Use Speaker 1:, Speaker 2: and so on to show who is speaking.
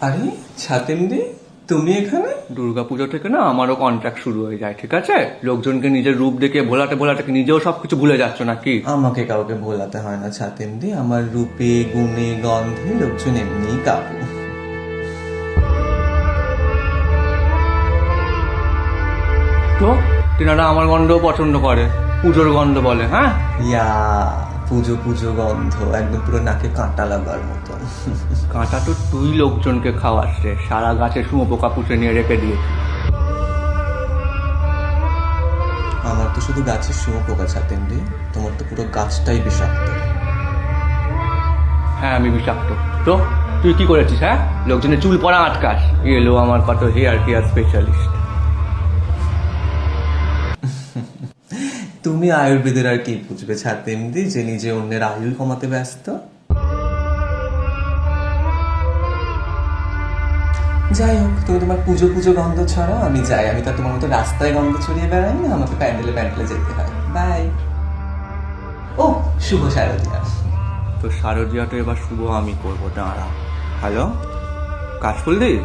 Speaker 1: আরে ছাতেমদি তুমি এখানে?
Speaker 2: দুর্গা পুজো থেকে না আমারও কন্ট্রাক্ট শুরু হয়ে যায় ঠিক আছে? লোকজনকে নিজের রূপ দেখে ভোলাতে ভোলাতে নিজেও সবকিছু ভুলে যাচ্ছ নাকি?
Speaker 1: আমাকে কাউকে ভোলাতে হয় না ছাতেমদি আমার রূপে গুণে গন্ধে লোকজন এমনিই কাবু
Speaker 2: তো তেনারা আমার গন্ধও পছন্দ করে পুজোর গন্ধ বলে হ্যাঁ?
Speaker 1: ইয়া। পুজো পুজো গন্ধ একদম পুরো নাকে কাঁটা লাগার মতো।
Speaker 2: কাঁটা তো তুই লোকজনকে খাওয়াস রে। সারা গাছে শুঁয়ো পোকা পুষে নিয়ে রেখে দিয়েছিস
Speaker 1: আমার তো শুধু গাছের শুঁয়ো পোকা ছাতেমদি তোমার তো পুরো গাছটাই বিষাক্ত।
Speaker 2: হ্যাঁ আমি বিষাক্ত। তো তুই কি করেছিস হ্যাঁ? লোকজনের চুল পড়া আটকাস। এলো আমার কত হেয়ার কেয়ার স্পেশালিস্ট
Speaker 1: তুমি আয়ুর্বেদের আর কি বুঝবে? ছাতেমদি যে নিজে অন্যের আয়ু কমাতে ব্যস্ত। যাই হোক, তুমি তোমার পুজো পুজো গন্ধ ছড়াও, আমি যাই। আমি তো তোমার মতো রাস্তায় গন্ধ ছড়িয়ে বেড়াই না, আমাকে প্যান্ডেলে প্যান্ডেলে যেতে হয়। বাই। ও, শুভ শারদিয়া।
Speaker 2: তো শারদীয়াটা এবার শুভ আমি করব, দাঁড়া। হ্যালো কাশফুলদি?